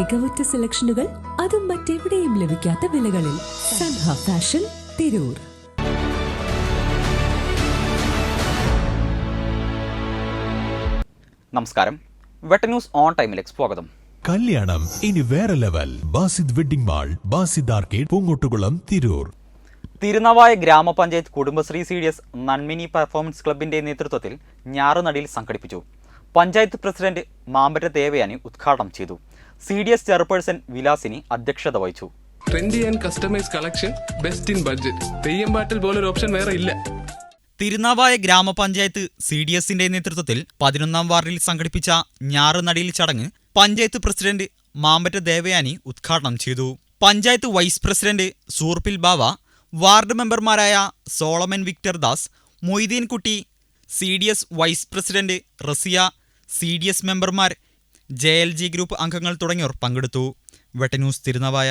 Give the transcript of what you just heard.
മികവുറ്റ സെലക്ഷനുകൾ അതും മറ്റെവിടെയും ലഭിക്കാത്ത വിലകളിൽ സൻഹ ഫാഷൻ തിരൂർ. നമസ്കാരം. വെട്ട ന്യൂസ് ഓൺ ടൈമിലേക്ക് സ്വാഗതം. കല്യാണം ഇനി വേറെ level. Basid wedding mall Basid arcade Poongottukulam Tirur. Thirunavaya ഗ്രാമപഞ്ചായത്ത് Kudumbashree C D S Nanmini performance ക്ലബിന്റെ നേതൃത്വത്തിൽ ഞാറുനടിയിൽ സംഘടിപ്പിച്ചു. പഞ്ചായത്ത് പ്രസിഡന്റ് മാമ്പറ്റ ദേവയാനി ഉദ്ഘാടനം ചെയ്തു. C D S chairperson Vilasini അധ്യക്ഷത വഹിച്ചു. Trendy and customise collection best in budget. പോലൊരു ഓപ്ഷൻ വേറെ ഇല്ല. തിരുനാവായ ഗ്രാമപഞ്ചായത്ത് സി ഡി എസിന്റെ നേതൃത്വത്തിൽ പതിനൊന്നാം വാർഡിൽ സംഘടിപ്പിച്ച ഞാറുനടിയിൽ ചടങ്ങ് പഞ്ചായത്ത് പ്രസിഡന്റ് മാമ്പറ്റ ദേവയാനി ഉദ്ഘാടനം ചെയ്തു. Panchayat vice president Soorppil Bava ward മെമ്പർമാരായ Solomon Victor Das Moideenkutty C D S vice president Rasiya C D S മെമ്പർമാർ ജി ഗ്രൂപ്പ് അംഗങ്ങൾ തുടങ്ങിയവർ പങ്കെടുത്തു. വെട്ടന്യൂസ് തിരുനാവായ